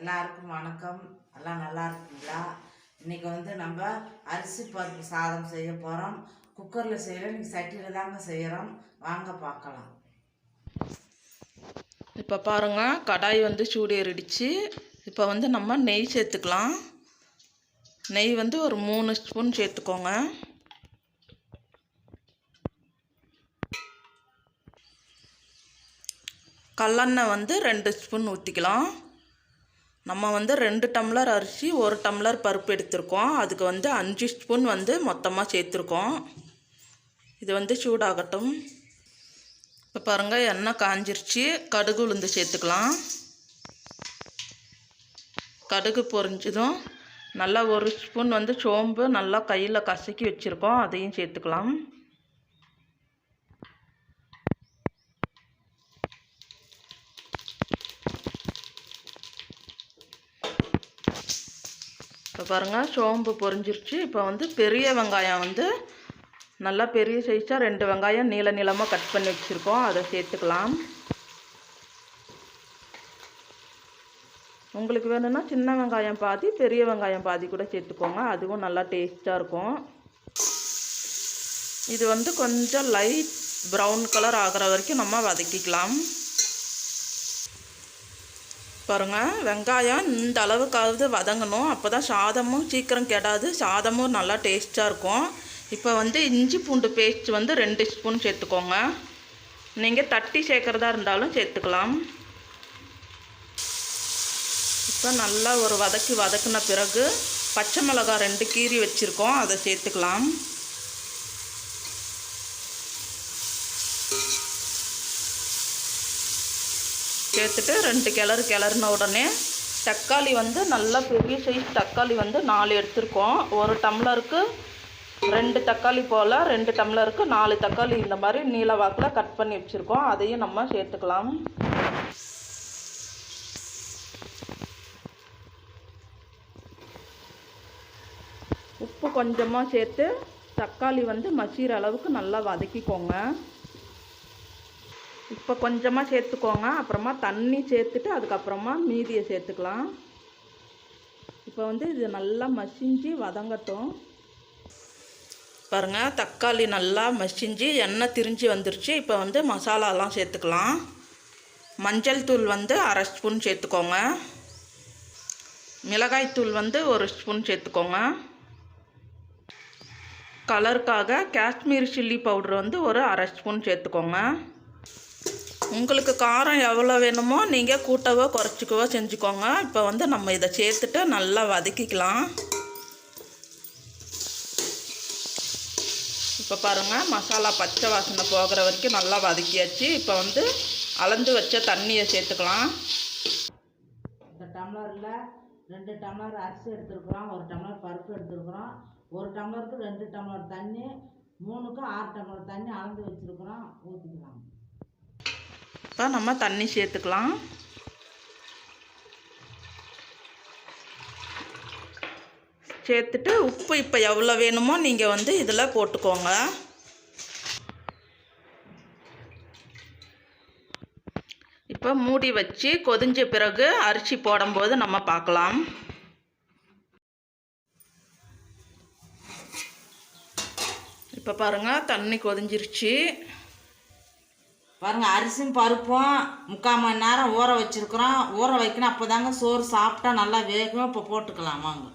எல்லாருக்கும் வணக்கம். எல்லாம் நல்லா இருக்குங்களா? இன்றைக்கி வந்து நம்ம அரிசி பருப்பு சாதம் செய்ய போகிறோம் குக்கரில் செய்யல இன்றைக்கி சட்டியில் தாங்க செய்கிறோம் வாங்க பார்க்கலாம். இப்போ பாருங்க கடாய் வந்து சூடேறிடுச்சு இப்போ வந்து நம்ம நெய் சேர்த்துக்கலாம். நெய் வந்து ஒரு மூணு ஸ்பூன் சேர்த்துக்கோங்க. கல்லெண்ணெய் வந்து ரெண்டு ஸ்பூன் ஊற்றிக்கலாம் நம்ம வந்து ரெண்டு டம்ளர் அரிசி ஒரு டம்ளர் பருப்பு எடுத்திருக்கோம். அதுக்கு வந்து அஞ்சு ஸ்பூன் வந்து மொத்தமாக சேர்த்துருக்கோம். இது வந்து சூடாகட்டும். இப்போ பாருங்கள் எண்ணெய் காஞ்சிருச்சு. கடுகு உளுந்து சேர்த்துக்கலாம். கடுகு பொரிஞ்சதும் நல்லா ஒரு ஸ்பூன் வந்து சோம்பு நல்லா கையில் கசக்கி வச்சுருக்கோம். அதையும் சேர்த்துக்கலாம். இப்போ பாருங்கள் சோம்பு பொரிஞ்சிருச்சு. இப்போ வந்து பெரிய வெங்காயம் வந்து நல்லா பெரிய சைஸாக ரெண்டு வெங்காயம் நீள நீளமாக கட் பண்ணி வச்சுருக்கோம். அதை சேர்த்துக்கலாம். உங்களுக்கு வேணும்னா சின்ன வெங்காயம் பாதி பெரிய வெங்காயம் பாதி கூட சேர்த்துக்கோங்க. அதுவும் நல்லா டேஸ்ட்டாக இருக்கும். இது வந்து கொஞ்சம் லைட் ப்ரௌன் கலர் ஆகிற வரைக்கும் நம்ம வதக்கிக்கலாம். பாருங்க வெங்காயம் இந்த அளவுக்காவது வதங்கணும். அப்போ தான் சாதமும் சீக்கிரம் கெடாது. சாதமும் நல்லா டேஸ்ட்டாக இருக்கும். இப்போ வந்து இஞ்சி பூண்டு பேஸ்ட் வந்து ரெண்டு ஸ்பூன் சேர்த்துக்கோங்க. நீங்கள் தட்டி சேர்க்குறதா இருந்தாலும் சேர்த்துக்கலாம். இப்போ நல்லா ஒரு வதக்கி வதக்கின பிறகு பச்சை மிளகாய் ரெண்டு கீரி வச்சுருக்கோம். அதை சேர்த்துக்கலாம். சேர்த்துட்டு ரெண்டு கிளறு கிளறின உடனே தக்காளி வந்து நல்லா பெரிய சைஸ் தக்காளி வந்து நாலு எடுத்திருக்கோம். ஒரு டம்ளருக்கு ரெண்டு தக்காளி போல் ரெண்டு டம்ளருக்கு நாலு தக்காளி இந்த மாதிரி நீல வாக்கில் கட் பண்ணி வச்சுருக்கோம். அதையும் நம்ம சேர்த்துக்கலாம். உப்பு கொஞ்சமாக சேர்த்து தக்காளி வந்து மசிகிற அளவுக்கு நல்லா வதக்கிக்கோங்க. இப்போ கொஞ்சமாக சேர்த்துக்கோங்க. அப்புறமா தண்ணி சேர்த்துட்டு அதுக்கப்புறமா மீதியை சேர்த்துக்கலாம். இப்போ வந்து இது நல்லா மசிஞ்சு வதங்கட்டும். பாருங்கள் தக்காளி நல்லா மசிஞ்சு எண்ணெய் திரிஞ்சு வந்துருச்சு. இப்போ வந்து மசாலாலாம் சேர்த்துக்கலாம். மஞ்சள் தூள் வந்து அரை ஸ்பூன் சேர்த்துக்கோங்க. மிளகாய் தூள் வந்து ஒரு ஸ்பூன் சேர்த்துக்கோங்க. கலருக்காக காஷ்மீர் சில்லி பவுடர் வந்து ஒரு அரை ஸ்பூன் சேர்த்துக்கோங்க. உங்களுக்கு காரம் எவ்வளோ வேணுமோ நீங்கள் கூட்டவோ குறைச்சிக்கவோ செஞ்சுக்கோங்க. இப்போ வந்து நம்ம இதை சேர்த்துட்டு நல்லா வதக்கிக்கலாம். இப்போ பாருங்கள் மசாலா பச்சை வாசனை போகிற வரைக்கும் நல்லா வதக்கியாச்சு. இப்போ வந்து அளந்து வச்ச தண்ணியை சேர்த்துக்கலாம். இந்த டம்ளரில் ரெண்டு டம்ளர் அரிசி எடுத்துருக்குறோம் ஒரு டம்ளர் பருப்பு எடுத்துருக்குறோம் ஒரு டம்ளருக்கு ரெண்டு டம்ளர் தண்ணி மூணுக்கு ஆறு டம்ளர் தண்ணி அளந்து வச்சுருக்குறோம் ஊற்றிக்கலாம் இப்போ நம்ம தண்ணி சேர்த்துக்கலாம். சேர்த்துட்டு உப்பு இப்போ எவ்வளோ வேணுமோ நீங்கள் வந்து இதில் போட்டுக்கோங்க. இப்போ மூடி வச்சு கொதிஞ்ச பிறகு அரிசி போடும்போது நம்ம பார்க்கலாம். இப்போ பாருங்கள் தண்ணி கொதிஞ்சிருச்சு. பாருங்க அரிசியும் பருப்பும் முக்கால் மணி நேரம் ஊற வச்சிருக்கிறோம். ஊற வைக்கணும். அப்போ தாங்க சோறு சாப்பிட்டா நல்லா வேகும் இப்போ போட்டுக்கலாம். வாங்க.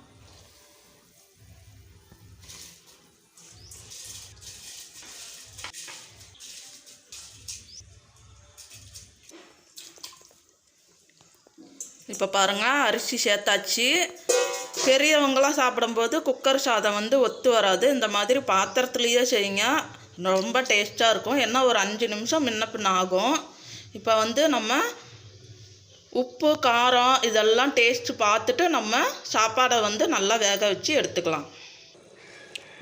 இப்போ பாருங்கள் அரிசி சேர்த்தாச்சு. பெரியவங்களாம் சாப்பிடும்போது குக்கர் சாதம் வந்து ஒத்து வராது. இந்த மாதிரி பாத்திரத்துலேயே செய்யுங்க. ரொம்ப டேஸ்ட்டாக இருக்கும். என்ன ஒரு அஞ்சு நிமிஷம் முன்ன பின்ன ஆகும் இப்போ வந்து நம்ம உப்பு காரம் இதெல்லாம் டேஸ்ட் பார்த்துட்டு நம்ம சாப்பாடை வந்து நல்லா வேக வச்சு எடுத்துக்கலாம்.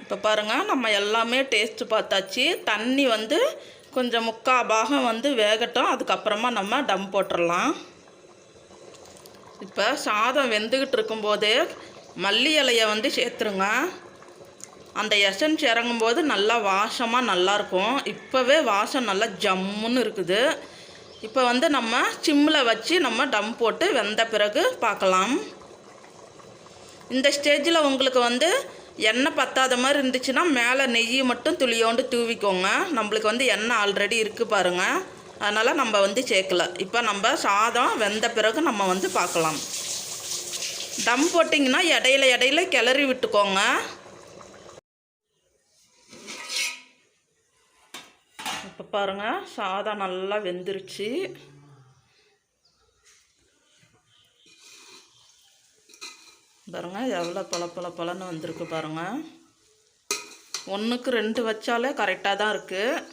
இப்போ பாருங்கள் நம்ம எல்லாமே டேஸ்ட்டு பார்த்தாச்சு. தண்ணி வந்து கொஞ்சம் முக்கால் பாகம் வந்து வேகட்டும். அதுக்கப்புறமா நம்ம டம் போட்டுடலாம் இப்போ சாதம் வெந்துக்கிட்டு இருக்கும்போதே மல்லி இலையை வந்து சேர்த்துருங்க. அந்த எசன்ஸ் இறங்கும்போது நல்லா வாசமாக நல்லாயிருக்கும் இப்போவே வாசம் நல்லா ஜம்முன்னு இருக்குது. இப்போ வந்து நம்ம சிம்மில் வச்சு நம்ம டம் போட்டு வெந்த பிறகு பார்க்கலாம். இந்த ஸ்டேஜில் உங்களுக்கு வந்து எண்ணெய் பத்தாத மாதிரி இருந்துச்சுன்னா மேலே நெய் மட்டும் துளியோண்டு தூவிக்கோங்க. நம்மளுக்கு வந்து எண்ணெய் ஆல்ரெடி இருக்குது பாருங்கள் அதனால் நம்ம வந்து சேர்க்கல. இப்போ நம்ம சாதம் வெந்த பிறகு நம்ம வந்து பார்க்கலாம். டம் போட்டிங்கன்னா இடையில இடையில கிளறி விட்டுக்கோங்க. இப்போ பாருங்கள் சாதம் நல்லா வெந்துருச்சு. பாருங்கள் எவ்வளோ பல பல பழன்னு வந்திருக்கு பாருங்கள் ஒன்றுக்கு ரெண்டு வச்சாலே கரெக்டாக தான் இருக்குது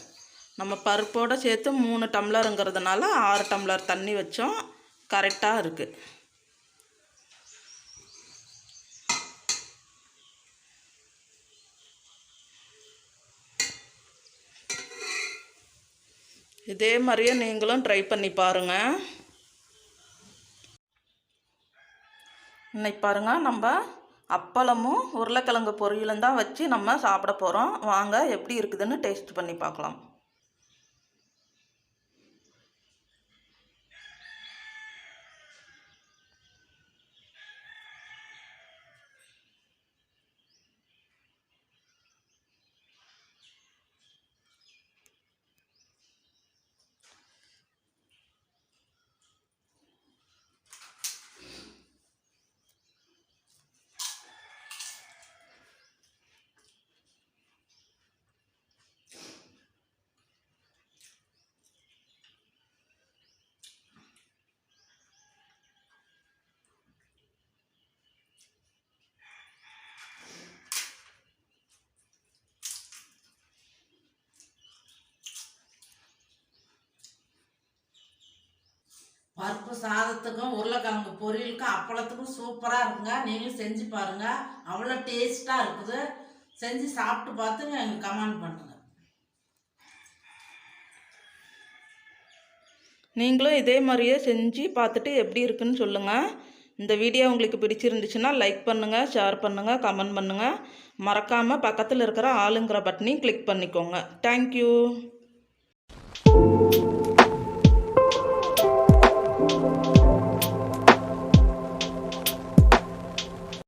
நம்ம பருப்போடு சேர்த்து மூணு டம்ளருங்கிறதுனால ஆறு டம்ளர் தண்ணி வச்சோம். கரெக்டாக இருக்குது இதே மாதிரியே நீங்களும் ட்ரை பண்ணி பாருங்கள் இன்னைக்கு பாருங்கள் நம்ம அப்பளமும் உருளைக்கிழங்கு பொரியலும் தான் வச்சு நம்ம சாப்பிட போகிறோம் வாங்க எப்படி இருக்குதுன்னு டேஸ்ட் பண்ணி பார்க்கலாம். பருப்பு சாதத்துக்கும் உருளைக்கிழங்கு பொரியலுக்கும் அப்பளத்துக்கும் சூப்பராக இருக்குங்க. நீங்களும் செஞ்சு பாருங்க. அவ்வளோ டேஸ்ட்டாக இருக்குது. செஞ்சு சாப்பிட்டு பார்த்து எங்களுக்கு கமெண்ட் பண்ணுங்க. நீங்களும் இதே மாதிரியே செஞ்சு பார்த்துட்டு எப்படி இருக்குன்னு சொல்லுங்கள் இந்த வீடியோ உங்களுக்கு பிடிச்சிருந்துச்சுன்னா லைக் பண்ணுங்கள் ஷேர் பண்ணுங்கள் கமெண்ட் பண்ணுங்கள் மறக்காமல் பக்கத்தில் இருக்கிற ஆளுங்கிற பட்டனையும் கிளிக் பண்ணிக்கோங்க. தேங்க்யூ